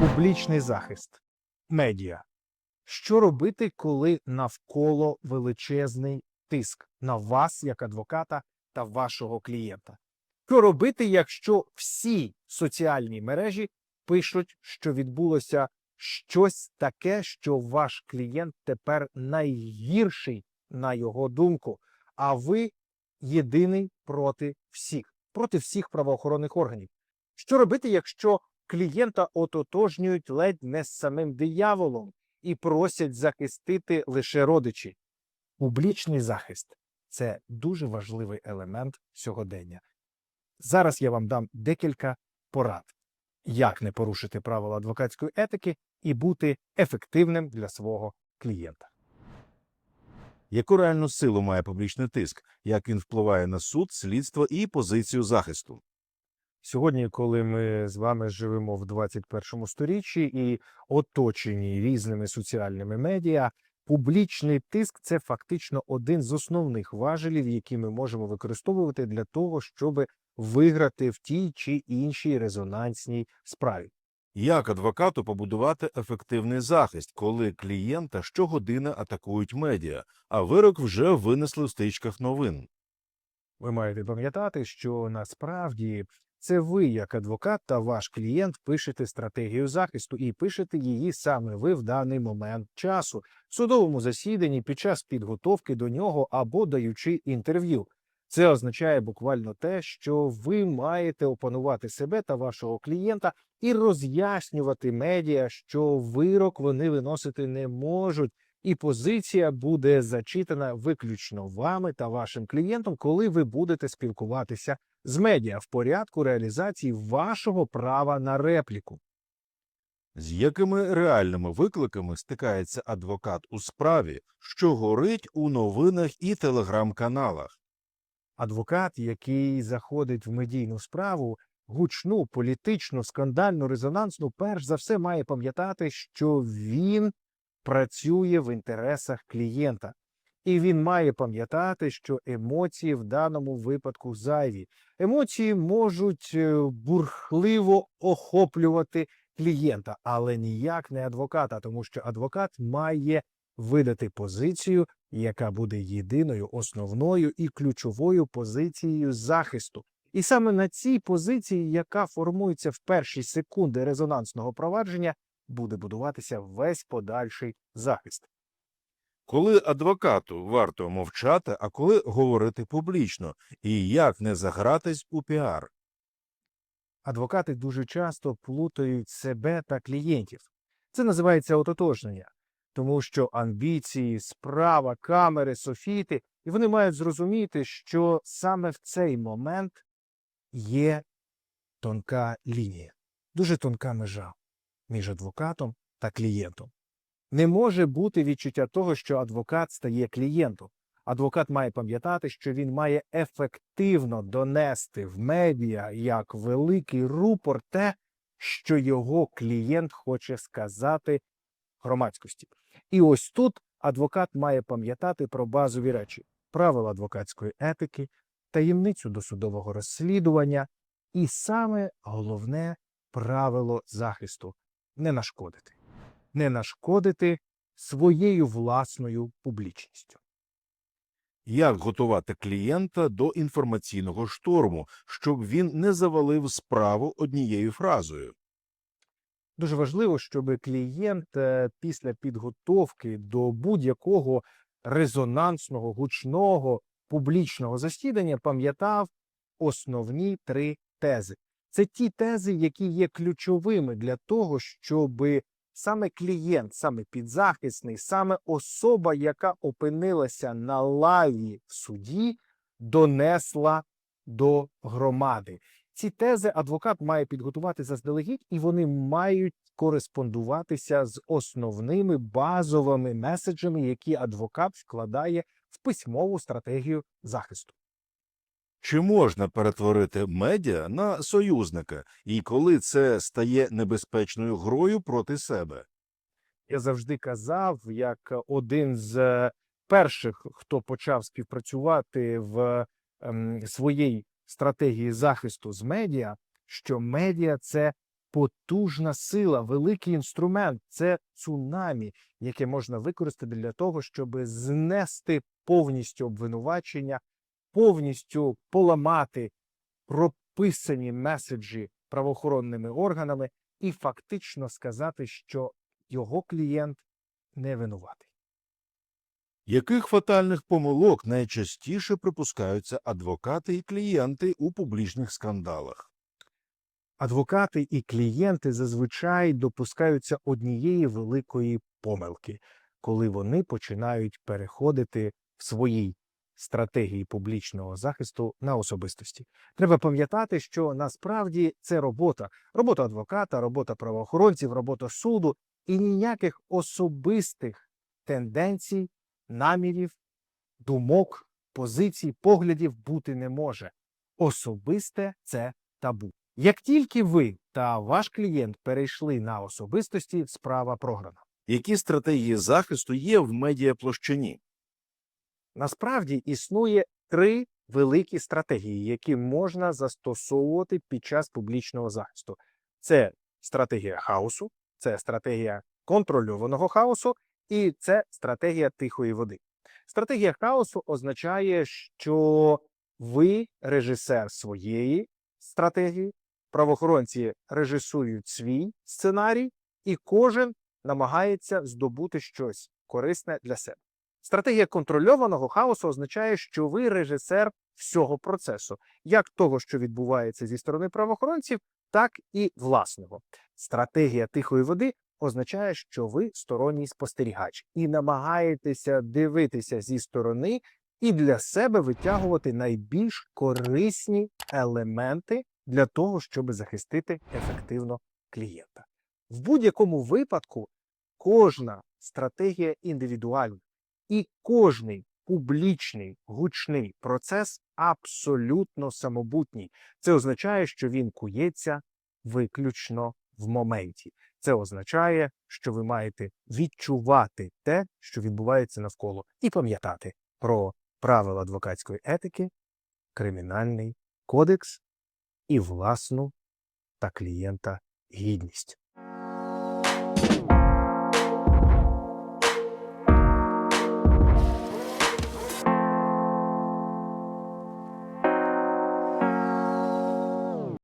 Публічний захист. Медіа. Що робити, коли навколо величезний тиск на вас, як адвоката, та вашого клієнта? Що робити, якщо всі соціальні мережі пишуть, що відбулося щось таке, що ваш клієнт тепер найгірший на його думку, а ви єдиний проти всіх, проти всіх правоохоронних органів? Що робити, якщо клієнта ототожнюють ледь не з самим дияволом і просять захистити лише родичі. Публічний захист це дуже важливий елемент сьогодення. Зараз я вам дам декілька порад, як не порушити правила адвокатської етики і бути ефективним для свого клієнта. Яку реальну силу має публічний тиск, як він впливає на суд, слідство і позицію захисту? Сьогодні, коли ми з вами живемо в 21 сторіччі і оточені різними соціальними медіа, публічний тиск це фактично один з основних важелів, які ми можемо використовувати для того, щоб виграти в тій чи іншій резонансній справі. Як адвокату побудувати ефективний захист, коли клієнта щогодини атакують медіа, а вирок вже винесли в стрічках новин? Ви маєте пам'ятати, що насправді це ви, як адвокат та ваш клієнт, пишете стратегію захисту і пишете її саме ви в даний момент часу в судовому засіданні під час підготовки до нього або даючи інтерв'ю. Це означає буквально те, що ви маєте опанувати себе та вашого клієнта і роз'яснювати медіа, що вирок вони виносити не можуть, і позиція буде зачитана виключно вами та вашим клієнтом, коли ви будете спілкуватися з медіа в порядку реалізації вашого права на репліку. З якими реальними викликами стикається адвокат у справі, що горить у новинах і телеграм-каналах? Адвокат, який заходить в медійну справу, гучну, політичну, скандальну, резонансну, перш за все має пам'ятати, що він працює в інтересах клієнта. І він має пам'ятати, що емоції в даному випадку зайві. Емоції можуть е, бурхливо охоплювати клієнта, але ніяк не адвоката, тому що адвокат має видати позицію, яка буде єдиною основною і ключовою позицією захисту. І саме на цій позиції, яка формується в перші секунди резонансного провадження, буде будуватися весь подальший захист. Коли адвокату варто мовчати, а коли говорити публічно, і як не загратись у піар? Адвокати дуже часто плутають себе та клієнтів. Це називається ототожнення, тому що амбіції, справа, камери, софіти, і вони мають зрозуміти, що саме в цей момент є тонка лінія, дуже тонка межа між адвокатом та клієнтом. Не може бути відчуття того, що адвокат стає клієнтом. Адвокат має пам'ятати, що він має ефективно донести в медіа як великий рупор те, що його клієнт хоче сказати громадськості. І ось тут адвокат має пам'ятати про базові речі: правила адвокатської етики, таємницю досудового розслідування, і саме головне правило захисту не нашкодити, не нашкодити своєю власною публічністю. Як готувати клієнта до інформаційного шторму, щоб він не завалив справу однією фразою? Дуже важливо, щоб клієнт е, після підготовки до будь-якого резонансного, гучного публічного засідання пам'ятав основні три тези. Це ті тези, які є ключовими для того, щоб саме клієнт, саме підзахисний, саме особа, яка опинилася на лаві в суді, донесла до громади. Ці тези адвокат має підготувати заздалегідь, і вони мають кореспондуватися з основними базовими меседжами, які адвокат вкладає в письмову стратегію захисту. Чи можна перетворити медіа на союзника, і коли це стає небезпечною грою проти себе? Я завжди казав, як один з е, перших, хто почав співпрацювати в ем, своїй стратегії захисту з медіа, що медіа це потужна сила, великий інструмент. Це цунамі, яке можна використати для того, щоб знести повністю обвинувачення, повністю поламати прописані меседжі правоохоронними органами і фактично сказати, що його клієнт не винуватий. Яких фатальних помилок найчастіше припускаються адвокати і клієнти у публічних скандалах? Адвокати і клієнти зазвичай допускаються однієї великої помилки, коли вони починають переходити в своїй стратегії публічного захисту на особистості. Треба пам'ятати, що насправді це робота, робота адвоката, робота правоохоронців, робота суду і ніяких особистих тенденцій, намірів, думок, позицій, поглядів бути не може. Особисте це табу. Як тільки ви та ваш клієнт перейшли на особистості, справа програна. Які стратегії захисту є в медіаплощині? Насправді існує три великі стратегії, які можна застосовувати під час публічного захисту. Це стратегія хаосу, це стратегія контрольованого хаосу і це стратегія тихої води. Стратегія хаосу означає, що ви режисер своєї стратегії, правоохоронці режисують свій сценарій, і кожен намагається здобути щось корисне для себе. Стратегія контрольованого хаосу означає, що ви режисер всього процесу, як того, що відбувається зі сторони правоохоронців, так і власного. Стратегія тихої води означає, що ви сторонній спостерігач і намагаєтеся дивитися зі сторони і для себе витягувати найбільш корисні елементи для того, щоб захистити ефективно клієнта. В будь-якому випадку кожна стратегія індивідуальна. І кожний публічний гучний процес абсолютно самобутній. Це означає, що він кується виключно в моменті. Це означає, що ви маєте відчувати те, що відбувається навколо, і пам'ятати про правила адвокатської етики, кримінальний кодекс і власну та клієнта гідність.